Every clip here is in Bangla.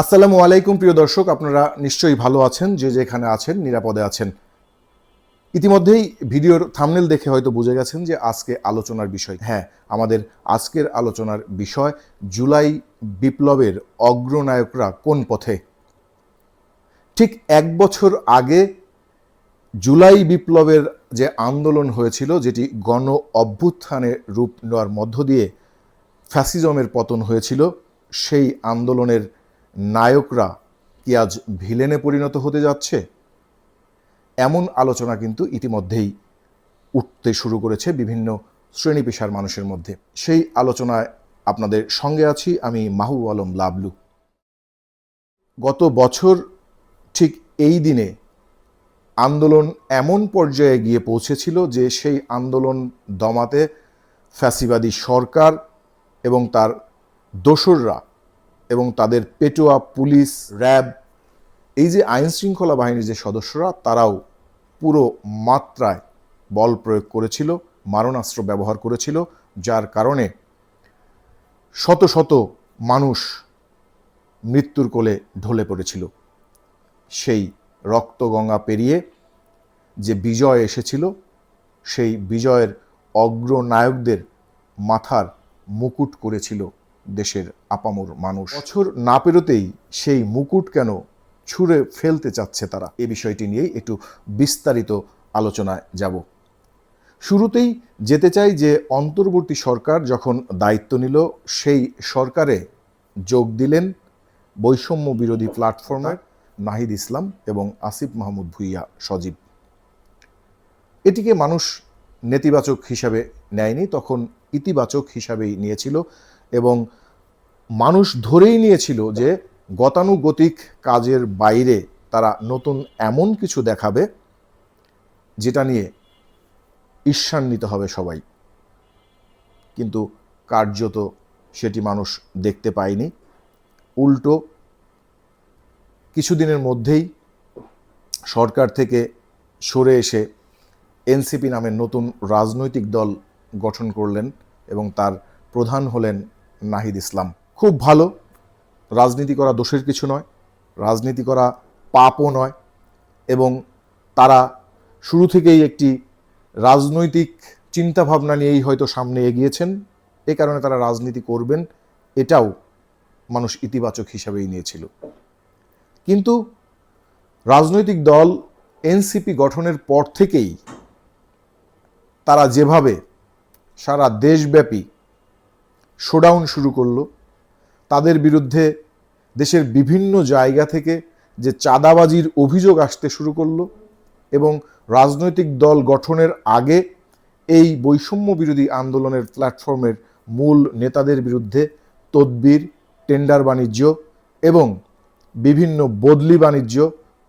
আসসালামু আলাইকুম, প্রিয় দর্শক। আপনারা নিশ্চয়ই ভালো আছেন, যে যেখানে আছেন, নিরাপদে আছেন। ইতিমধ্যেই ভিডিওর থামনেল দেখে হয়তো বুঝে গেছেন যে আজকে আলোচনার বিষয়। হ্যাঁ আমাদের আজকের আলোচনার বিষয়, জুলাই বিপ্লবের অগ্রনায়করা কোন পথে? ঠিক এক বছর আগে জুলাই বিপ্লবের যে আন্দোলন হয়েছিল, যেটি গণ অভ্যুত্থানের রূপ নেওয়ার মধ্য দিয়ে ফ্যাসিজমের পতন হয়েছিল, সেই আন্দোলনের নায়করা কি আজ ভিলেনে পরিণত হতে যাচ্ছে? এমন আলোচনা কিন্তু ইতিমধ্যেই উঠতে শুরু করেছে বিভিন্ন শ্রেণি পেশার মানুষের মধ্যে। সেই আলোচনায় আপনাদের সঙ্গে আছি আমি মাহু আলম লাবলু। গত বছর ঠিক এই দিনে আন্দোলন এমন পর্যায়ে গিয়ে পৌঁছেছিল যে সেই আন্দোলন দমাতে ফ্যাসিবাদী সরকার এবং তার দোসররা এবং তাদের পেটোয়া, পুলিশ, র্যাব, এই যে আইন শৃঙ্খলা বাহিনীর যে সদস্যরা, তারাও পুরো মাত্রায় বল প্রয়োগ করেছিল, মারণাস্ত্র ব্যবহার করেছিল, যার কারণে শত শত মানুষ মৃত্যুর কোলে ঢলে পড়েছিল। সেই রক্তগঙ্গা পেরিয়ে যে বিজয় এসেছিল, সেই বিজয়ের অগ্রনায়কদের মাথার মুকুট করেছিল দেশের আপামর মানুষ। বছর না পেরোতেই সেই মুকুট কেন ছুঁড়ে ফেলতে চাচ্ছে তারা? এ বিষয়টি নিয়েই একটু বিস্তারিত আলোচনায় যাব। শুরুতেই যেতে চাই যে অন্তর্বর্তী সরকার যখন দায়িত্ব নিল, সেই সরকারে যোগ দিলেন বৈষম্য বিরোধী প্ল্যাটফর্মের নাহিদ ইসলাম এবং আসিফ মাহমুদ ভুইয়া সজীব। এটিকে মানুষ নেতিবাচক হিসাবে নেয়নি, তখন ইতিবাচক হিসাবেই নিয়েছিল। এবং মানুষ ধরেই নিয়েছিল যে গতানুগতিক কাজের বাইরে তারা নতুন এমন কিছু দেখাবে যেটা নিয়ে ঈর্ষান্বিত হবে সবাই। কিন্তু কার্যত সেটি মানুষ দেখতে পায়নি। উল্টো কিছুদিনের মধ্যেই সরকার থেকে সরে এসে এনসিপি নামের নতুন রাজনৈতিক দল গঠন করলেন এবং তার প্রধান হলেন নাহিদ ইসলাম। খুব ভালো। রাজনীতি করা দোষের কিছু নয়, রাজনীতি করা পাপও নয় এবং তারা শুরু থেকেই একটি রাজনৈতিক চিন্তাভাবনা নিয়েই হয়তো সামনে এগিয়েছেন। এ কারণে তারা রাজনীতি করবেন, এটাও মানুষ ইতিবাচক হিসাবেই নিয়েছিল। কিন্তু রাজনৈতিক দল এনসিপি গঠনের পর থেকেই তারা যেভাবে সারা দেশব্যাপী শোডাউন শুরু করল। তাদের বিরুদ্ধে দেশের বিভিন্ন জায়গা থেকে যে চাঁদাবাজির অভিযোগ আসতে শুরু করল এবং রাজনৈতিক দল গঠনের আগে এই বৈষম্য বিরোধী আন্দোলনের প্ল্যাটফর্মের মূল নেতাদের বিরুদ্ধে তদবির টেন্ডার বাণিজ্য এবং বিভিন্ন বদলি বাণিজ্য,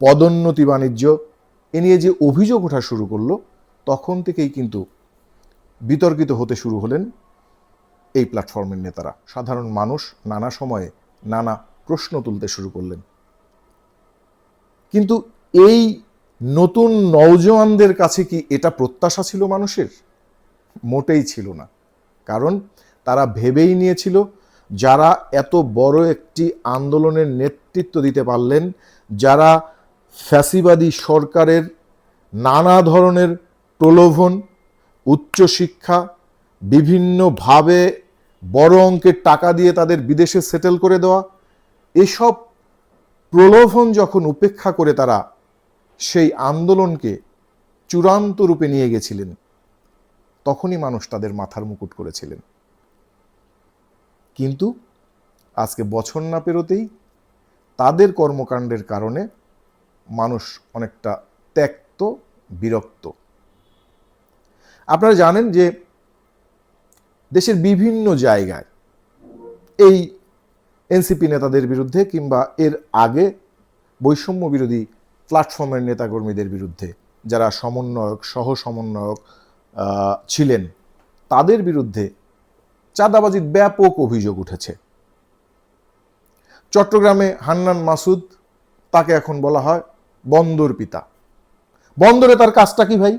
পদোন্নতি বাণিজ্য এ নিয়ে যে অভিযোগ ওঠা শুরু করল, তখন থেকেই কিন্তু বিতর্কিত হতে শুরু হলেন এই প্ল্যাটফর্মের নেতারা। সাধারণ মানুষ নানা সময়ে নানা প্রশ্ন তুলতে শুরু করলেন। কিন্তু এই নতুন নৌজওয়ানদের কাছে কি এটা প্রত্যাশা ছিল মানুষের? মোটেই ছিল না। কারণ তারা ভেবেই নিয়েছিল, যারা এত বড় একটি আন্দোলনের নেতৃত্ব দিতে পারলেন, যারা ফ্যাসিবাদী সরকারের নানা ধরনের প্রলোভন, উচ্চশিক্ষা বিভিন্নভাবে বড় অঙ্কের টাকা দিয়ে তাদের বিদেশে সেটেল করে দেওয়া, এসব প্রলোভন যখন উপেক্ষা করে তারা সেই আন্দোলনকে চূড়ান্ত রূপে নিয়ে গেছিলেন, তখনই মানুষ তাদের মাথার মুকুট করেছিলেন। কিন্তু আজকে বছর না পেরোতেই তাদের কর্মকাণ্ডের কারণে মানুষ অনেকটা ত্যক্ত, বিরক্ত। আপনারা জানেন যে দেশের বিভিন্ন জায়গায়। এই এনসিপি নেতাদের বিরুদ্ধে কিংবা এর আগে বৈষম্য বিরোধী প্ল্যাটফর্মের নেতাকর্মীদের বিরুদ্ধে যারা সমন্বয়ক সহ সমন্বয়ক ছিলেন, তাদের বিরুদ্ধে চাঁদাবাজির ব্যাপক অভিযোগ উঠেছে। চট্টগ্রামে হান্নান মাসুদ, তাকে এখন বলা হয় বন্দর পিতা। বন্দরে তার কাজটা কি ভাই?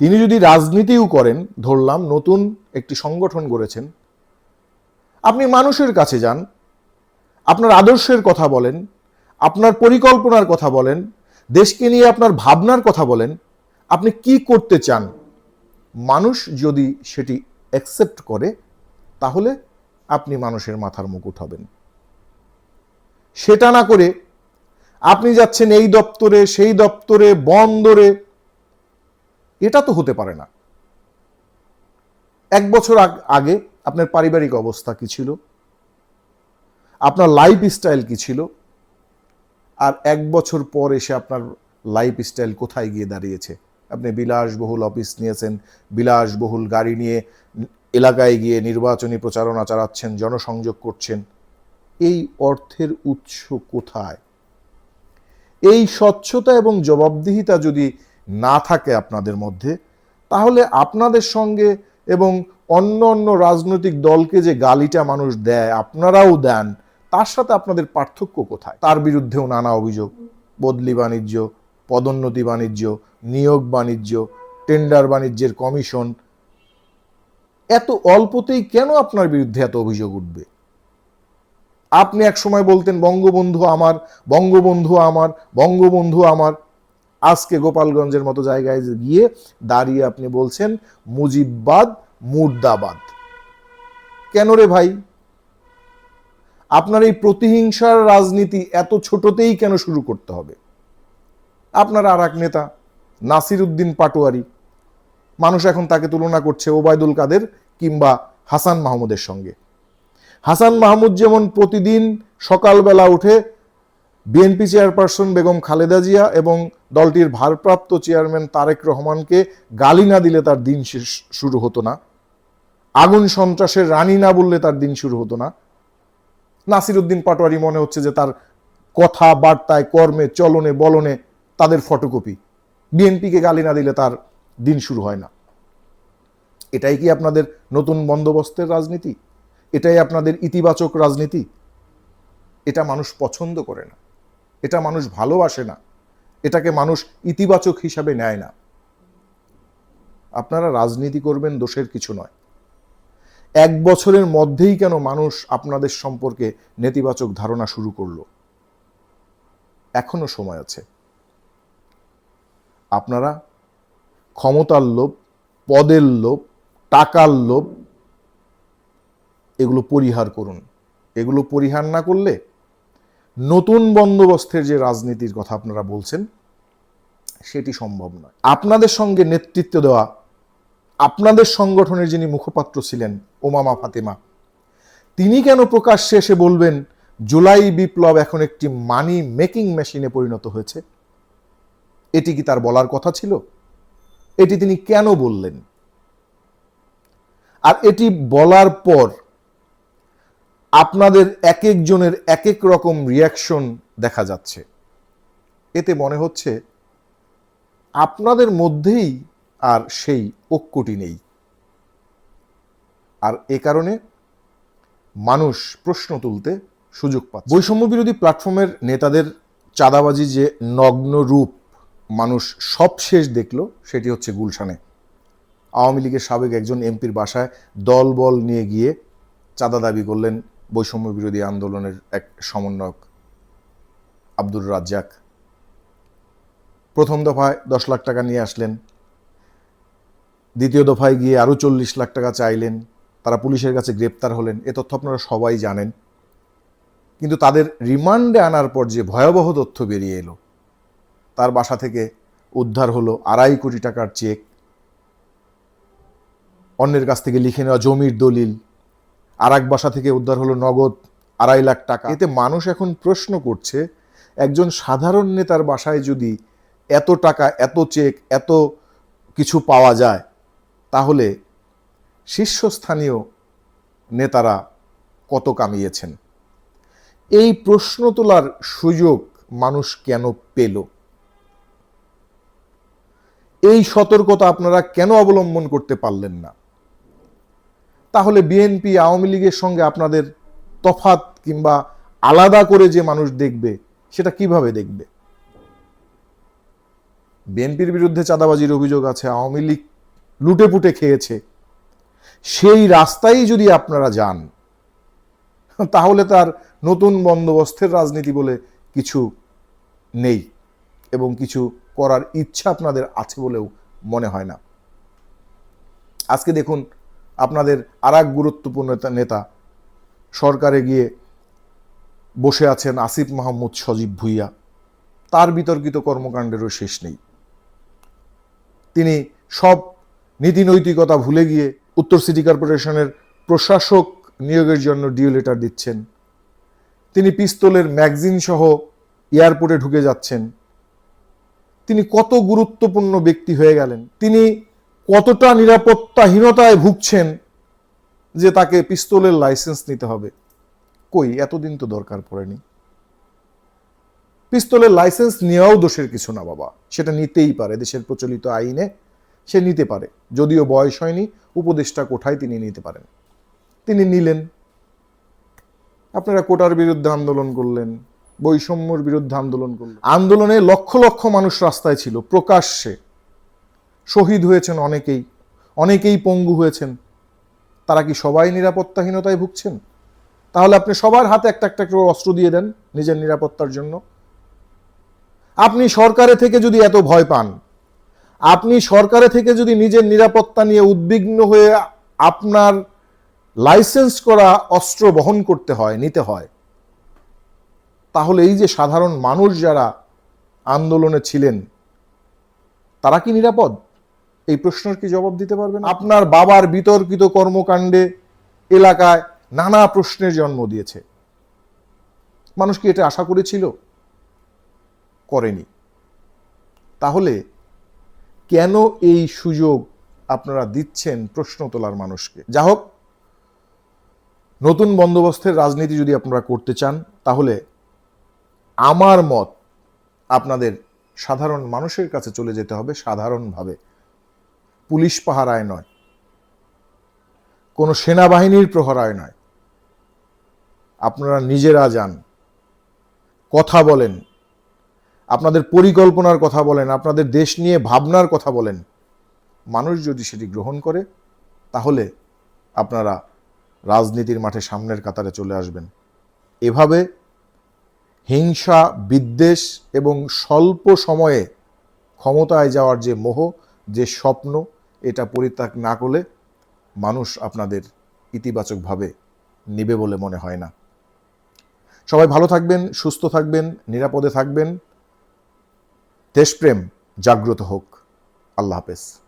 তিনি যদি রাজনীতিও করেন, ধরলাম নতুন একটি সংগঠন গড়েছেন, আপনি মানুষের কাছে যান, আপনার আদর্শের কথা বলেন, আপনার পরিকল্পনার কথা বলেন, দেশকে নিয়ে আপনার ভাবনার কথা বলেন, আপনি কি করতে চান? মানুষ যদি সেটি অ্যাকসেপ্ট করে, তাহলে আপনি মানুষের মাথার মুকুট হবেন। সেটা না করে আপনি যাচ্ছেন এই দপ্তরে, সেই দপ্তরে, বন্দরে এটা তো হতে পারে না। এক বছর আগে আপনার পারিবারিক অবস্থা কি ছিল? আপনার লাইফ স্টাইল কি ছিল? আর এক বছর পর এসে আপনার লাইফ স্টাইল কোথায় গিয়ে দাঁড়িয়েছে? আপনি বিলাসবহুল অফিস নিয়েছেন, বিলাসবহুল গাড়ি নিয়ে এলাকায় গিয়ে নির্বাচনী প্রচারণা চালাচ্ছেন, জনসংযোগ করছেন। এই অর্থের উৎস কোথায়? এই স্বচ্ছতা এবং জবাবদিহিতা যদি না থাকে আপনাদের মধ্যে, তাহলে আপনাদের সঙ্গে এবং অন্য অন্য রাজনৈতিক দলকে যে গালিটা মানুষ দেয়, আপনারাও দেন, তার সাথে আপনাদের পার্থক্য কোথায়? তার বিরুদ্ধেও নানা অভিযোগ, বদলি বাণিজ্য, পদোন্নতি বাণিজ্য, নিয়োগ বাণিজ্য টেন্ডার বাণিজ্যের কমিশন, এত অল্পতেই কেন আপনার বিরুদ্ধে এত অভিযোগ উঠবে? আপনি এক সময় বলতেন, বঙ্গবন্ধু আমার বঙ্গবন্ধু আমার বঙ্গবন্ধু আমার। আজকে গোপালগঞ্জের মতো জায়গায় গিয়ে দাঁড়িয়ে আপনি বলছেন মুজিববাদ, মুর্দাবাদ। কেন রে ভাই? আপনার এই প্রতিহিংসার রাজনীতি এত ছোটতেই কেন শুরু করতে হবে? আপনার আর এক নেতা নাসির উদ্দিন পাটোয়ারি। মানুষ এখন তাকে তুলনা করছে ওবায়দুল কাদের কিংবা হাসান মাহমুদের সঙ্গে। হাসান মাহমুদ যেমন প্রতিদিন সকালবেলা উঠে বিএনপি চেয়ারপারসন বেগম খালেদা জিয়া এবং দলটির ভারপ্রাপ্ত চেয়ারম্যান তারেক রহমানকে গালি না দিলে তার দিন শুরু হতো না। আগুন সন্ত্রাসের রানী না বললে তার দিন শুরু হতো না। নাসির উদ্দিন পাটোয়ারি মনে হচ্ছে যে তার কথা বার্তায় কর্মে, চলনে, বলনে তাদের ফটোকপি বিএনপিকে গালি না দিলে তার দিন শুরু হয় না। এটাই কি আপনাদের নতুন বন্দোবস্তের রাজনীতি? এটাই আপনাদের ইতিবাচক রাজনীতি? এটা মানুষ পছন্দ করে না। এটা মানুষ ভালোবাসে না। এটাকে মানুষ ইতিবাচক হিসাবে নেয় না। আপনারা রাজনীতি করবেন, দোষের কিছু নয়। এক বছরের মধ্যেই কেন মানুষ আপনাদের সম্পর্কে নেতিবাচক ধারণা শুরু করল? এখনও সময় আছে। আপনারা ক্ষমতার লোভ, পদের লোভ, টাকার লোভ, এগুলো পরিহার করুন। এগুলো পরিহার না করলে নতুন বন্দোবস্তের যে রাজনীতির কথা আপনারা বলছেন, সেটি সম্ভব নয়। আপনাদের সঙ্গে নেতৃত্ব দেওয়া, আপনাদের সংগঠনের যিনি মুখপাত্র ছিলেন, ওমামা ফাতেমা, তিনি কেন প্রকাশ্যে এসে বলবেন, জুলাই বিপ্লব এখন একটি মানি মেকিং মেশিনে পরিণত হয়েছে এটি কি তার বলার কথা ছিল? এটি তিনি কেন বললেন? আর এটি বলার পর আপনাদের এক একজনের এক এক রকম রিয়াকশন দেখা যাচ্ছে। এতে মনে হচ্ছে আপনাদের মধ্যেই আর সেই ঐক্যটি নেই। আর এ কারণে মানুষ প্রশ্ন তুলতে সুযোগ পাচ্ছে। বৈষম্য বিরোধী প্ল্যাটফর্মের নেতাদের চাঁদাবাজি যে নগ্ন রূপ মানুষ সব শেষ দেখল, সেটি হচ্ছে গুলশানে। আওয়ামী লীগের সাবেক একজন এমপির বাসায় দল বল নিয়ে গিয়ে চাঁদা দাবি করলেন বৈষম্য বিরোধী আন্দোলনের এক সমন্বয়ক আব্দুর রাজ্জাক। প্রথম দফায় দশ লাখ টাকা নিয়ে আসলেন। দ্বিতীয় দফায় গিয়ে আরও চল্লিশ লাখ টাকা চাইলেন। তারা পুলিশের কাছে গ্রেপ্তার হলেন। এ তথ্য আপনারা সবাই জানেন। কিন্তু তাদের রিমান্ডে আনার পর যে ভয়াবহ তথ্য বেরিয়ে এলো, তার বাসা থেকে উদ্ধার হলো আড়াই কোটি টাকার চেক। অন্যের কাছ থেকে লিখে নেওয়া জমির দলিল। আর এক বাসা থেকে উদ্ধার হলো নগদ আড়াই লাখ টাকা। এতে মানুষ এখন প্রশ্ন করছে, একজন সাধারণ নেতার বাসায় যদি এত টাকা, এত চেক, এত কিছু পাওয়া যায়, তাহলে শীর্ষস্থানীয় নেতারা কত কামিয়েছেন? এই প্রশ্ন তোলার সুযোগ মানুষ কেন পেল? এই সতর্কতা আপনারা কেন অবলম্বন করতে পারলেন না? তাহলে বিএনপি আওয়ামী লীগের সঙ্গে আপনাদের তফাত কিংবা আলাদা করে যে মানুষ দেখবে, সেটা কীভাবে দেখবে? বিএনপির বিরুদ্ধে চাঁদাবাজির অভিযোগ আছে, আওয়ামী লীগ লুটে পুটে খেয়েছে। সেই রাস্তায় যদি আপনারা যান, তাহলে তার নতুন বন্দোবস্তের রাজনীতি বলে কিছু নেই এবং কিছু করার ইচ্ছা আপনাদের আছে বলেও মনে হয় না। আজকে দেখুন আপনাদের আর এক গুরুত্বপূর্ণ নেতা- সরকারে গিয়ে বসে আছেন আসিফ মাহমুদ সজীব ভুইয়া। তার বিতর্কিত কর্মকাণ্ডেরও শেষ নেই। তিনি সব নীতি নৈতিকতা ভুলে গিয়ে উত্তর সিটি কর্পোরেশনের প্রশাসক নিয়োগের জন্য ডিও লেটার দিচ্ছেন। তিনি পিস্তলের ম্যাগজিন সহ এয়ারপোর্টে ঢুকে যাচ্ছেন। তিনি কত গুরুত্বপূর্ণ ব্যক্তি হয়ে গেলেন। তিনি কতটা নিরাপত্তাহীনতায় ভুগছেন যে তাকে পিস্তলের লাইসেন্স নিতে হবে? কই, এতদিন তো দরকার পড়েনি। পিস্তলের লাইসেন্স নেওয়াও দোষের কিছু না বাবা। সেটা নিতেই পারে, দেশের প্রচলিত আইনে সে নিতে পারে। যদিও বয়স হয়নি, উপদেষ্টা কোঠায় তিনি নিতে পারেন। তিনি নিলেন। আপনারা কোটার বিরুদ্ধে আন্দোলন করলেন, বৈষম্যর বিরুদ্ধে আন্দোলন করলেন। আন্দোলনে লক্ষ লক্ষ মানুষ রাস্তায় ছিল, প্রকাশ্যে। শহীদ হয়েছেন অনেকেই অনেকেই পঙ্গু হয়েছেন। তারা কি সবাই নিরাপত্তাহীনতায় ভুগছেন? তাহলে আপনি সবার হাতে একটা একটা করে অস্ত্র দিয়ে দেন নিজের নিরাপত্তার জন্য। আপনি সরকারে থেকে যদি এত ভয় পান, আপনি সরকারে থেকে যদি নিজের নিরাপত্তা নিয়ে উদ্বিগ্ন হয়ে আপনার লাইসেন্স করা অস্ত্র বহন করতে হয়, নিতে হয়, তাহলে এই যে সাধারণ মানুষ যারা আন্দোলনে ছিলেন, তারা কি নিরাপদ? এই প্রশ্নের কি জবাব দিতে পারবেন আপনার বাবার বিতর্কিত কর্মকাণ্ডে এলাকায় নানা প্রশ্নের জন্ম দিয়েছে। মানুষ কি এটা আশা করেছিল? করেনি। তাহলে কেন এই সুযোগ আপনারা দিচ্ছেন প্রশ্ন তোলার মানুষকে? যা হোক, নতুন বন্দোবস্তের রাজনীতি যদি আপনারা করতে চান, তাহলে আমার মত আপনাদের সাধারণ মানুষের কাছে চলে যেতে হবে সাধারণভাবে। পুলিশ পাহারায় নয়। কোনো সেনাবাহিনীর প্রহরায় নয়। আপনারা নিজেরা যান, কথা বলেন, আপনাদের পরিকল্পনার কথা বলেন, আপনাদের দেশ নিয়ে ভাবনার কথা বলেন। মানুষ যদি সেটি গ্রহণ করে, তাহলে আপনারা রাজনীতির মাঠে সামনের কাতারে চলে আসবেন। এভাবে হিংসা, বিদ্বেষ এবং স্বল্প সময়ে ক্ষমতায় যাওয়ার যে মোহ, যে স্বপ্ন এটা পরিত্যাগ না করলে মানুষ আপনাদের ইতিবাচকভাবে নিবে বলে মনে হয় না। সবাই ভালো থাকবেন, সুস্থ থাকবেন, নিরাপদে থাকবেন। দেশপ্রেম জাগ্রত হোক। আল্লাহ হাফেজ।